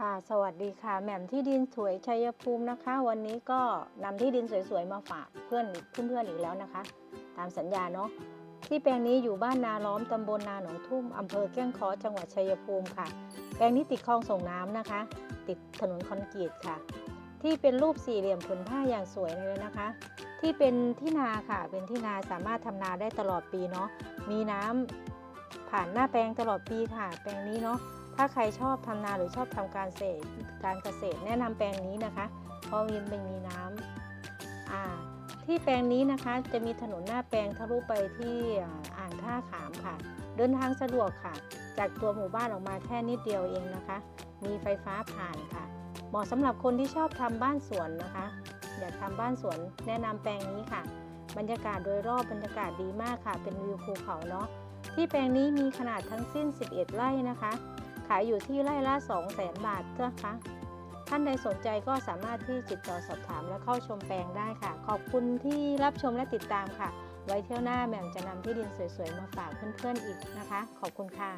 ค่ะสวัสดีค่ะแหม่มที่ดินสวยชัยภูมินะคะ วันนี้ก็นำที่ดินสวยๆมาฝากเพื่อนเพื่อนๆอีกแล้วนะคะ ตามสัญญาเนาะที่แปลงนี้อยู่บ้านนาล้อมตำบลนาหนองทุ่มอำเภอแก้งคอจังหวัดชัยภูมิค่ะ แปลงนี้ติดคลองส่งน้ำนะคะ ติดถนนคอนกรีตค่ะ ที่เป็นรูปสี่เหลี่ยมผืนผ้าอย่างสวยเลยนะคะ ที่เป็นที่นาค่ะ เป็นที่นาสามารถทำนาได้ตลอดปีเนาะมีน้ำผ่านหน้าแปลงตลอดปีค่ะ แปลงนี้เนาะ ถ้าใครชอบทำนาหรือชอบทำการเกษตรการเกษตรแนะนำแปลงนี้นะคะเพราะมันเป็นมีน้ำอ่าที่แปลงนี้นะคะจะมีถนนหน้าแปลงทะลุไปที่อ่างท่าขามค่ะ เดินทางสะดวกค่ะ จากตัวหมู่บ้านออกมาแค่นิดเดียวเองนะคะ มีไฟฟ้าผ่านค่ะ เหมาะสำหรับคนที่ชอบทำบ้านสวนนะคะอยากทำบ้านสวนแนะนำแปลงนี้ค่ะ บรรยากาศโดยรอบบรรยากาศดีมากค่ะ เป็นวิวภูเขาเนาะที่แปลงนี้มีขนาดทั้งสิ้น 11 ไร่นะคะ ขายอยู่ที่ไร่ละ 2 0 0แสนบาทนะคะ ท่านใดสนใจก็สามารถที่ติดต่อสอบถามและเข้าชมแปลงได้ค่ะ ขอบคุณที่รับชมและติดตามค่ะ ไว้เที่ยวหน้าแหม่มจะนำที่ดินสวยๆ มาฝากเพื่อนๆอีกนะคะ ขอบคุณค่ะ